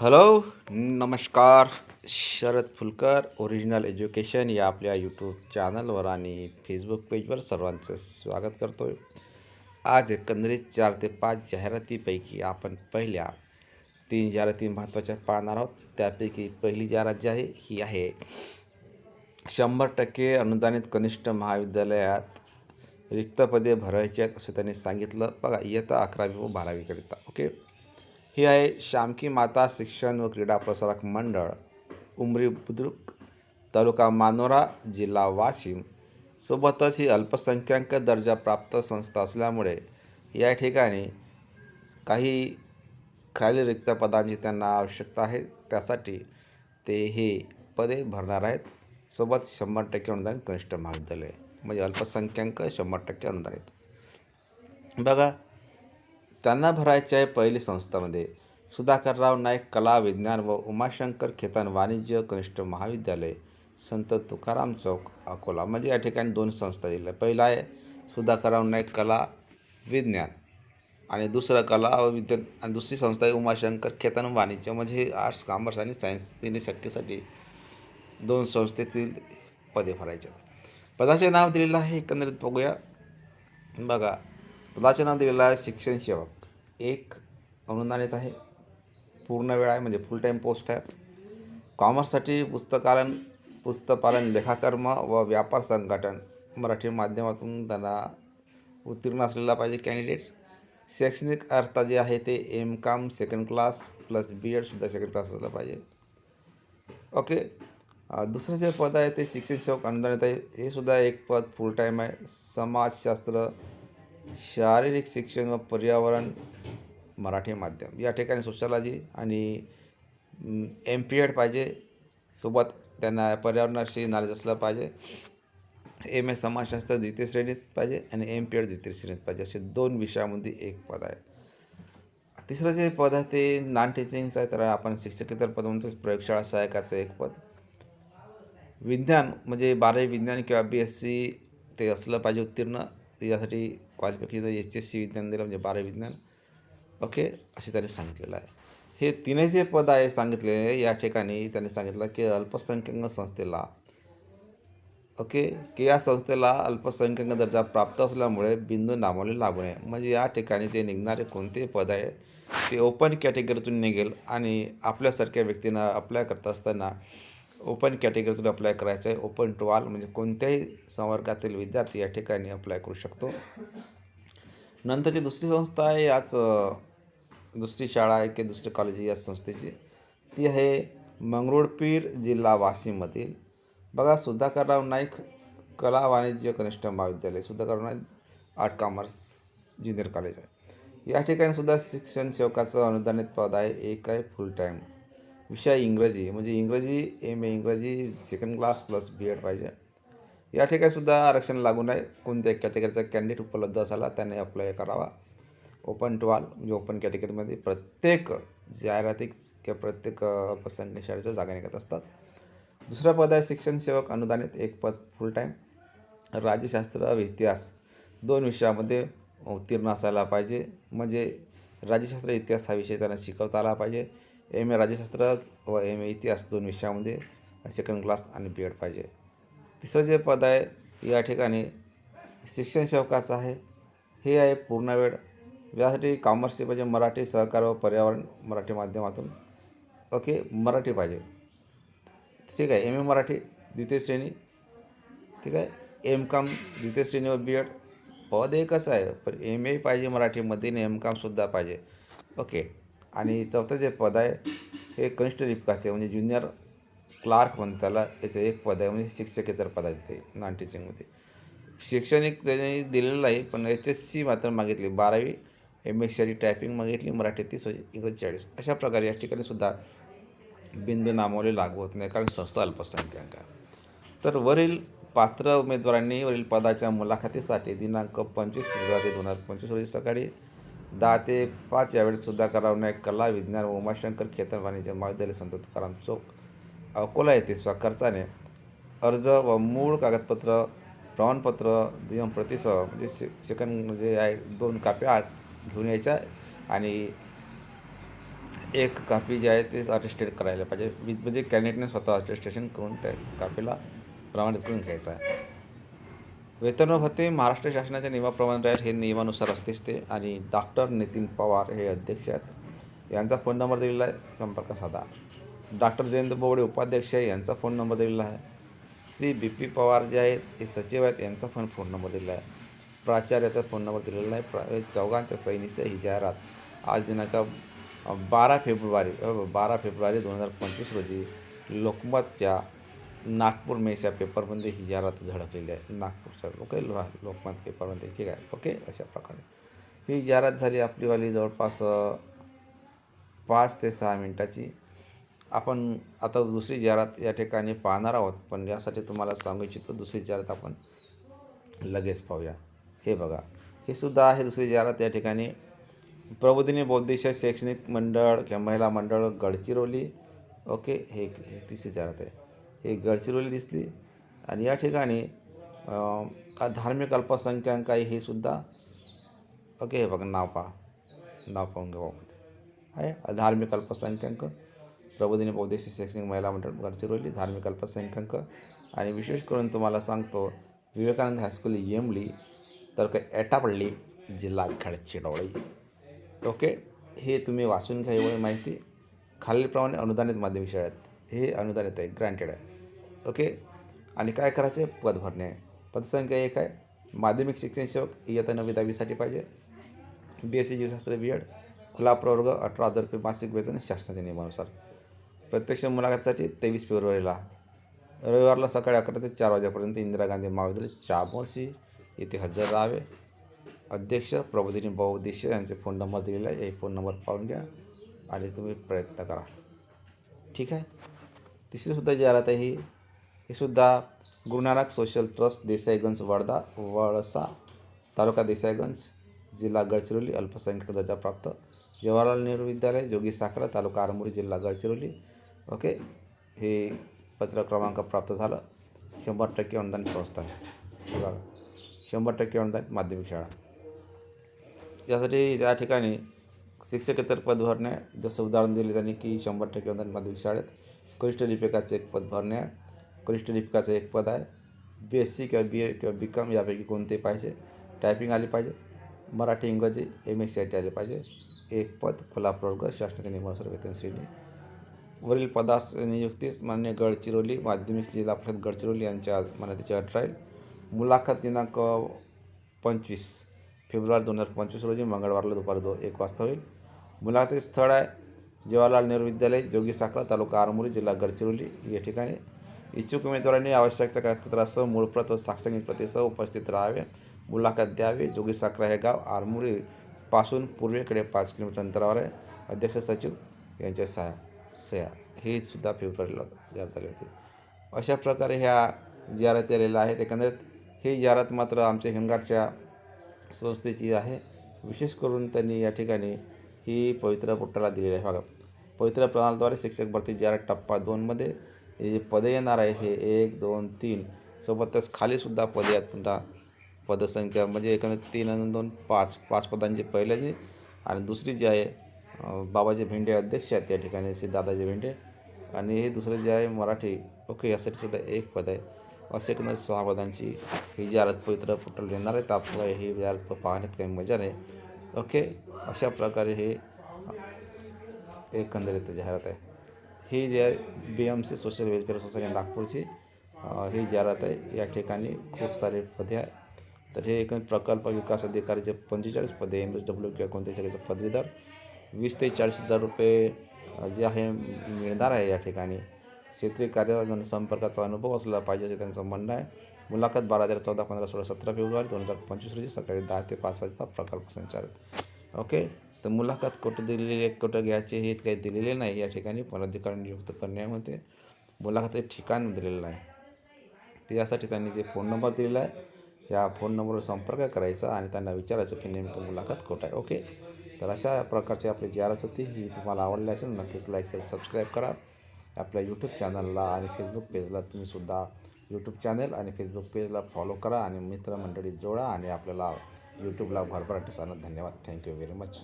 Hello नमस्कार Sharad Phulkar original education या आपल्या यूट्यूब चॅनलवर आणि फेसबुक पेजवर सर्वांचं स्वागत करतो आहे आज एकंदरीत चार ते पाच जाहिरातीपैकी आपण पहिल्या तीन जाहिराती महत्त्वाच्या पाहणार आहोत. त्यापैकी पहिली जाहिरात जी आहे ही आहे शंभर टक्के अनुदानित कनिष्ठ महाविद्यालयात रिक्त पदे भरायची आहेत असं त्यांनी सांगितलं. बघा इयत्ता अकरावी व बारावीकरिता ओके ही आहे श्यामकी माता शिक्षण व क्रीडा प्रसारक मंडळ उमरी बुद्रुक तालुका मानोरा जिल्हा वाशिम. सोबतच ही अल्पसंख्याक दर्जा प्राप्त संस्था असल्यामुळे या ठिकाणी काही खाली रिक्त पदांची त्यांना आवश्यकता आहे. त्यासाठी ते हे पदे भरणार आहेत. सोबत शंभर टक्के अनुदानित कनिष्ठ महाविद्यालय म्हणजे अल्पसंख्याक शंभर टक्के अनुदानित बघा त्यांना भरायचे आहे पहिली संस्थामध्ये सुधाकरराव नाईक कला विज्ञान व उमाशंकर खेतान वाणिज्य कनिष्ठ महाविद्यालय संत तुकाराम चौक अकोला. म्हणजे या ठिकाणी दोन संस्था दिल्या. पहिला आहे सुधाकरराव नाईक कला विज्ञान. आणि दुसरं कला व विज्ञान. आणि दुसरी संस्था आहे उमाशंकर खेतान वाणिज्य. म्हणजे हे आर्ट्स कॉमर्स आणि सायन्स तिन्ही शक्यसाठी दोन संस्थेतील पदे भरायचे पदाचे नाव दिलेलं आहे. एकंदरीत बघूया. बघा. पदाचे नाव दिलेलं आहे शिक्षण सेवक. एक अनुदानित आहे. पूर्ण वेळ आहे म्हणजे फुल टाईम पोस्ट आहे. कॉमर्ससाठी पुस्तकालन पुस्तपालन लेखाकर्म व व्यापार संघटन मराठी माध्यमातून त्यांना उत्तीर्ण असलेला पाहिजे कॅन्डिडेट्स शैक्षणिक अर्थ जे आहे ते M com second class plus B एडसुद्धा second class असला पाहिजे. ओके दुसरं जे पद आहे ते शिक्षण सेवक अनुदानित आहे. हे सुद्धा एक पद फुल टाईम आहे. समाजशास्त्र शारीरिक शिक्षण व पर्यावरण मराठी माध्यम. या ठिकाणी सोशलॉजी आणि एम पी एड पाहिजे. सोबत त्यांना पर्यावरणाशी नॉलेज असलं पाहिजे. एम ए समाजशास्त्र द्वितीय श्रेणीत पाहिजे आणि एम पी एड द्वितीय श्रेणीत पाहिजे. असे दोन विषयामध्ये एक पद आहे. तिसरं जे पद आहे ते नॉन टीचिंगचं आहे. तर आपण शिक्षकेतर पद म्हणतो प्रयोगशाळा सहायकाचं एक पद. विज्ञान म्हणजे बारावी विज्ञान किंवा बी एस सी ते असलं पाहिजे उत्तीर्ण. यासाठी क्वालिफिकेशन एच एस सी विज्ञान दिलं म्हणजे बारावी विज्ञान. ओके असे त्यांनी सांगितलेलं आहे. हे तिने जे पद आहे सांगितलेले या ठिकाणी त्यांनी सांगितलं की अल्पसंख्याक संस्थेला. ओके की या संस्थेला अल्पसंख्याक दर्जा प्राप्त असल्यामुळे बिंदू नामावले लागू नये. म्हणजे या ठिकाणी जे निघणारे कोणतेही पद आहे ते ओपन कॅटेगरीतून निघेल आणि आपल्यासारख्या व्यक्तींना अप्लाय करत असताना ओपन कॅटेगरीतून अप्लाय करायचं आहे ओपन टू ऑल म्हणजे कोणत्याही संवर्गातील विद्यार्थी या ठिकाणी अप्लाय करू शकतो. नंतरची दुसरी संस्था आहे याच दुसरी शाळा आहे की दुसरी कॉलेज आहे संस्थेची ती आहे मंगरुळपीर जिल्हा वाशिममधील बघा सुधाकरराव नाईक कला वाणिज्य कनिष्ठ महाविद्यालय Sudhakarrao Naik art commerce junior college आहे. या ठिकाणी सुद्धा शिक्षण सेवकाचं अनुदानित पद आहे. एक आहे फुल टाईम विषय इंग्रजी म्हणजे इंग्रजी एम ए इंग्रजी second class plus B Ed पाहिजे. या ठिकाणीसुद्धा आरक्षण लागू नये. कोणत्या कॅटेगरीचा कॅन्डिडेट उपलब्ध असाला त्याने अप्लाय करावा. ओपन टू ऑल म्हणजे ओपन कॅटेगरीमध्ये प्रत्येक जाहिरातीत किंवा प्रत्येक संघशाळेच्या शाळेच्या जागा निघत असतात. दुसरा पद आहे शिक्षण सेवक अनुदानित एक पद फुल टाईम राज्यशास्त्र व इतिहास दोन विषयामध्ये उत्तीर्ण असायला पाहिजे. म्हणजे राज्यशास्त्र इतिहास हा विषय त्यांना शिकवता आला पाहिजे. एम ए राज्यशास्त्र व एम ए इतिहास दोन विषयामध्ये सेकंड क्लास आणि बी एड पाहिजे. तिसरं जे पद आहे या ठिकाणी शिक्षण सेवकाचं आहे. हे आहे पूर्ण वेळ. यासाठी कॉमर्सचे पाहिजे म्हणजे मराठी सहकार व पर्यावरण मराठी माध्यमातून. ओके मराठी पाहिजे. ठीक आहे एम ए मराठी द्वितीय श्रेणी. ठीक आहे एम कॉम द्वितीय श्रेणी व बी एड पद एकच आहे पण एम ए पाहिजे मराठीमध्ये आणि एम कॉमसुद्धा पाहिजे. ओके आणि चौथं जे पद आहे हे कनिष्ठ लिपकाचे म्हणजे ज्युनियर क्लार्क म्हणतात त्याला याचं एक पद आहे म्हणजे शिक्षकेतर पद आहे ते नॉन टीचिंगमध्ये शैक्षणिक त्यांनी दिलेलं आहे पण एच एस सी मात्र मागितली. बारावी एम एस सी टायपिंग मागितली मराठी तीस इंग्रजी चाळीस अशा प्रकारे या ठिकाणी सुद्धा बिंदू नामावली लागू होत नाही कारण संस्था अल्पसंख्याक तर वरील पात्र उमेदवारांनी वरील पदाच्या मुलाखतीसाठी दिनांक पंचवीस फेब्रुवारी दोन हजार पंचवीस रोजी सकाळी दहा ते पाच यावेळी करावं. नाईक कला विज्ञान व उमाशंकर खेतन वाणिज्य महाविद्यालय संत तुकाराम चौक अकोला येथे स्वाखर्चाने अर्ज व मूळ कागदपत्र प्रमाणपत्र दुय्यम प्रतिसह म्हणजे शे सेकंड म्हणजे आहे दोन काप्या आत घेऊन यायच्या आणि एक कापी जी आहे ते अटेस्टेड करायला पाहिजे. म्हणजे कॅन्डिडेटने स्वतः अटेस्टेशन करून त्या कापीला प्रमाणित करून घ्यायचं आहे. वेतन व भत्ते महाराष्ट्र शासनाच्या नियमाप्रमाणे राहील हे नियमानुसार असतेच ते. आणि डॉक्टर नितीन पवार हे अध्यक्ष आहेत. यांचा फोन नंबर दिलेला आहे. संपर्क साधा. डॉक्टर जयंत बोबडे उपाध्यक्ष आहे. यांचा फोन नंबर दिलेला आहे. श्री बी पी पवार जे आहेत हे सचिव आहेत. यांचा पण फोन नंबर दिलेला आहे. प्राचार्याचा फोन नंबर दिलेला आहे. प्रा चौघांच्या सैनिकच्या ही जाहिरात. आज दिनांक बारा फेब्रुवारी बारा फेब्रुवारी दोन हजार पंचवीस रोजी लोकमतच्या नागपूर मेस या पेपरमध्ये ही जाहिरात आहे. नागपूरच्या ओके लोकमत पेपरमध्ये. ठीक आहे. ओके? अशा प्रकारे. ही जाहिरात झाली आपलीवाली जवळपास पाच ते सहा मिनटाची. आपण आता दुसरी जाहिरात या ठिकाणी पाहणार आहोत पण यासाठी तुम्हाला सांगू इच्छितो दुसरी जाहिरात आपण लगेच पाहूया. हे बघा. हे सुद्धा आहे दुसरी जाहिरात या ठिकाणी. प्रबोधिनी बौद्धिश शैक्षणिक मंडळ किंवा महिला मंडळ गडचिरोली. ओके? हे हे तिसरी जाहिरात आहे. हे गडचिरोली दिसली. आणि या ठिकाणी का धार्मिक अल्पसंख्याक आहे हे सुद्धा ओके हे बघा नाव पहा. नाव पाहून घेऊ आहे? धार्मिक अल्पसंख्याक प्रबोधिनी बौद्धिक शैक्षणिक महिला मंडळ गडचिरोली धार्मिक अल्पसंख्याक. आणि विशेष करून तुम्हाला सांगतो विवेकानंद हायस्कूल येमली तर काय एटापल्ली जिल्हा गडचिरोली. ओके? हे तुम्ही वाचून घ्या एवढी माहिती. खालीलप्रमाणे अनुदानित माध्यमिक शाळेत हे अनुदान येत आहे ग्रँटेड आहे. ओके आणि काय करायचं आहे? पद भरणे आहे. पदसंख्या एक आहे. माध्यमिक शिक्षण सेवक इयत्ता नववी दहावीसाठी पाहिजे. बी एस सी जीवशास्त्र बी एड खुला प्रवर्ग अठरा हजार रुपये मासिक वेतन शासनाच्या नियमानुसार. प्रत्यक्ष मुलाखतीसाठी तेवीस फेब्रुवारीला. रविवारला सकाळी अकरा ते चार वाजेपर्यंत इंदिरा गांधी महाविद्यालय चामोर्शी येथे हजर राहावे. अध्यक्ष प्रबोधिनी बहुउद्देश यांचे फोन नंबर दिलेला आहे. हे फोन नंबर पाहून घ्या आणि तुम्ही प्रयत्न करा. ठीक आहे? तिसरीसुद्धा जाहिरात आहे ही ही सुद्धा गुरुनानक सोशल ट्रस्ट देसाईगंज वर्धा वळसा तालुका देसाईगंज जिल्हा गडचिरोली अल्पसंख्याक दर्जा प्राप्त. जवाहरलाल नेहरू विद्यालय जोगी साखरा तालुका आरमोरी जिल्हा गडचिरोली. ओके? हे पत्र क्रमांक प्राप्त झालं. शंभर टक्के अनुदान संस्था. आहे शंभर टक्के अनुदान माध्यमिक शाळा. यासाठी त्या ठिकाणी शिक्षकेतर पद भरणे जसं उदाहरण दिले त्यांनी की शंभर टक्के अनुदान माध्यमिक शाळेत. कनिष्ठलिपिकाचं एक पद भरणे आहे. कनिष्ठ लिपिकाचं एक पद आहे. बी एस सी किंवा बी ए किंवा बी कॉम यापैकी कोणते पाहिजे? टायपिंग आली पाहिजे. मराठी इंग्रजी M S C I T आले पाहिजे. एक पद खुला प्रवर्ग शासनाच्या नियमानुसार वेतन श्रेणी. वरील पदास नियुक्तीस मान्य गडचिरोली माध्यमिक जिल्हा परिषद गडचिरोली यांच्या मान्यतेची अट राहील. मुलाखत दिनांक पंचवीस फेब्रुवारी दोन हजार पंचवीस रोजी मंगळवारला दुपारी दो एक वाजता होईल. मुलाखतीचे स्थळ आहे जवाहरलाल नेहरू विद्यालय जोगी साखरा तालुका आरमोरी जिल्हा गडचिरोली. या ठिकाणी इच्छुक उमेदवारांनी आवश्यकता कागदपत्रासह मूळ प्रत व साक्षरणी प्रतीसह उपस्थित राहावे. मुलाखत द्यावी. जोगी साखरा हे गाव आरमोरी पासून पूर्वेकडे पाच किलोमीटर अंतरावर आहे. अध्यक्ष सचिव यांच्या सहा सह्या. हे सुद्धा फेब्रुवारीला जाहीर झाले होते. अशा प्रकारे ह्या जाहिरात आलेल्या आहेत. एकंदरीत ही जाहिरात मात्र आमच्या हिंगाटच्या संस्थेची आहे. विशेष करून त्यांनी या ठिकाणी ही पवित्र पोर्टलला दिलेली आहे. बघा पवित्र प्रणालीद्वारे शिक्षक भरती जाहिरात टप्पा दोनमध्ये हे जे पदे येणार आहे हे एक दोन तीन सोबतच खालीसुद्धा पदे आहेत पुन्हा. पदसंख्या म्हणजे एकंदर तीन आणि दोन पाच. पाच पदांची पहिल्या जी आणि दुसरी जी आहे बाबाजी भेंडे अध्यक्ष आहेत त्या ठिकाणी श्री दादाजी भेंडे. आणि हे दुसरं जे आहे मराठी ओके यासाठी सुद्धा एक पद आहे. असे एकंदर सहा पदांची ही जाहिरात पवित्र पोर्टल येणार आहे त्यामुळे ही आरत पाहण्यात काही मजा नाही. ओके? अशा प्रकारे हे एकंदरीत जाहिरात आहे. ही जी आहे B M C social welfare society नागपूरची ही जाहिरात आहे. या ठिकाणी खूप सारे पदे आहे तर हे एक प्रकल्प विकास अधिकारीचे पंचेचाळीस पदे एम एस डब्ल्यू किंवा कोणत्या शाखेचे पदवीधर. वीस ते चाळीस हजार रुपये जे आहे मिळणार आहे या ठिकाणी. क्षेत्रीय कार्य जनसंपर्काचा अनुभव असला पाहिजे असे त्यांचं म्हणणं आहे. मुलाखत बारा हजार चौदा पंधरा सोळा सतरा फेब्रुवारी दोन हजार पंचवीस रोजी सकाळी दहा ते पाच वाजता प्रकल्प संचालित. ओके? तर मुलाखत कुठं दिलेली आहे कुठं घ्यायचे हे काही दिलेले नाही. या ठिकाणी पदाधिकारी नियुक्त करण्यामध्ये मुलाखत हे ठिकाण दिलेलं आहे तर यासाठी त्यांनी जे फोन नंबर दिलेला आहे या फोन नंबरवर संपर्क करायचा आणि त्यांना विचारायचं की नेमकं मुलाखत कुठं आहे. ओके? तर अशा प्रकारची आपली जाहिरात होती ही तुम्हाला आवडली असेल नक्कीच लाईक शेअर सबस्क्राईब करा. आपल्या यूट्यूब चॅनलला आणि फेसबुक पेजला तुम्हीसुद्धा यूट्यूब चॅनल आणि फेसबुक पेजला फॉलो करा आणि मित्रमंडळी जोडा आणि आपल्याला यूट्यूबला भरभराटी सांगत धन्यवाद. Thank you very much